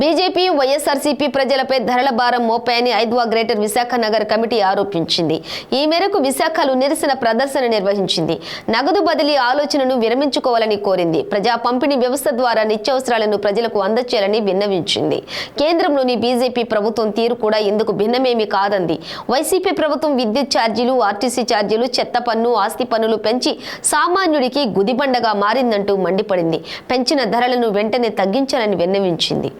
BJP YSRCP ప్రజలపై ధరల భారం మోపాయని ఐద్వా గ్రేటర్ విశాఖ నగర్ కమిటీ ఆరోపించింది. ఈ మేరకు విశాఖలో నిరసన ప్రదర్శన నిర్వహించింది. నగదు బదిలీ ఆలోచనను విరమించుకోవాలని కోరింది. ప్రజా పంపిణీ వ్యవస్థ ద్వారా నిత్యావసరాలను ప్రజలకు అందచేయాలని విన్నవించింది. కేంద్రంలోని బీజేపీ ప్రభుత్వం తీరు కూడా ఇందుకు భిన్నమేమీ కాదంది. వైసీపీ ప్రభుత్వం విద్యుత్ ఛార్జీలు ఆర్టీసీ ఛార్జీలు చెత్త పన్ను ఆస్తి పన్నులు పెంచి సామాన్యుడికి గుదిబండగా మారిందంటూ మండిపడింది. పెంచిన ధరలను వెంటనే తగ్గించాలని విన్నవించింది.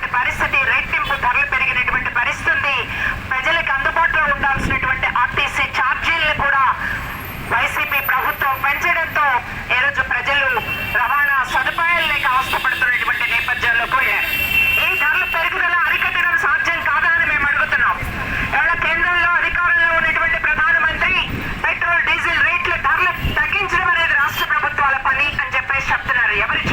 ఇవ్వాల్సినటువంటి పరిస్థితి రెట్టింపు ధరలు పెరిగినటువంటి పరిస్థితి ప్రజలకు అందుబాటులో ఉండాల్సినటువంటి ఆర్టీసీ ఛార్జీలను కూడా వైసీపీ ప్రభుత్వం పెంచడంతో ఈరోజు ప్రజలు రవాణా సదుపాయాలు లేక అవస్థపడుతున్నటువంటి నేపథ్యంలో పోయారు. ఈ ధరలు పెరుగుదల అరికట్టడం సాధ్యం కాదా అని మేము అడుగుతున్నాం. ఇవాళ కేంద్రంలో అధికారంలో ఉన్నటువంటి ప్రధానమంత్రి పెట్రోల్ డీజిల్ రేట్ల ధరలు తగ్గించడం అనేది రాష్ట్ర ప్రభుత్వాల పని అని చెప్పేసి చెప్తున్నారు. ఎవరి